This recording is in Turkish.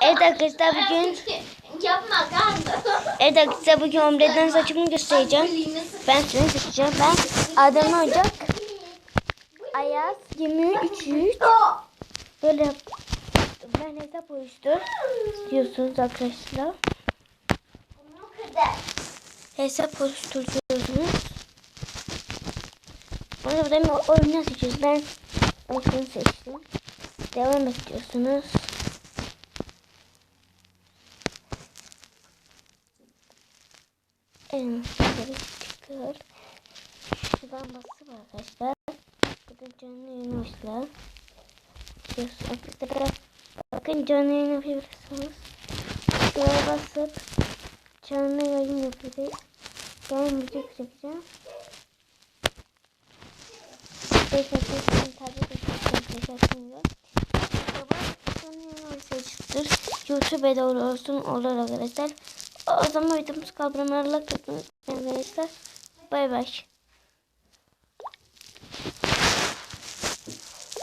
Evet arkadaşlar bugün Yapma. Evet arkadaşlar bugün omletten saçımı göstereceğim. Ben seni seçeceğim. Ben Adem Ocak. Ayaz 23 Böyle yap. Ben hesap oluştur diyorsunuz arkadaşlar. Hesap oluşturuyorsunuz. Sonra burada oyunu seçiyoruz. Ben oyunu seçtim. Devam et Elmasları çıkıyor. Şuradan basıp arkadaşlar. Burada canlı yayın başlar. Bakın canlı yayın yapabilirsiniz. Şuraya basıp canlı yayın yapacağız. Ben müzik yapacağım. Beş dakika tabi beş dakika Baba canlı yayın mesajıdır. YouTube'a doğru olsun olur arkadaşlar. O zaman videomuz kaldırmalarla arkadaşlar. Bay bay.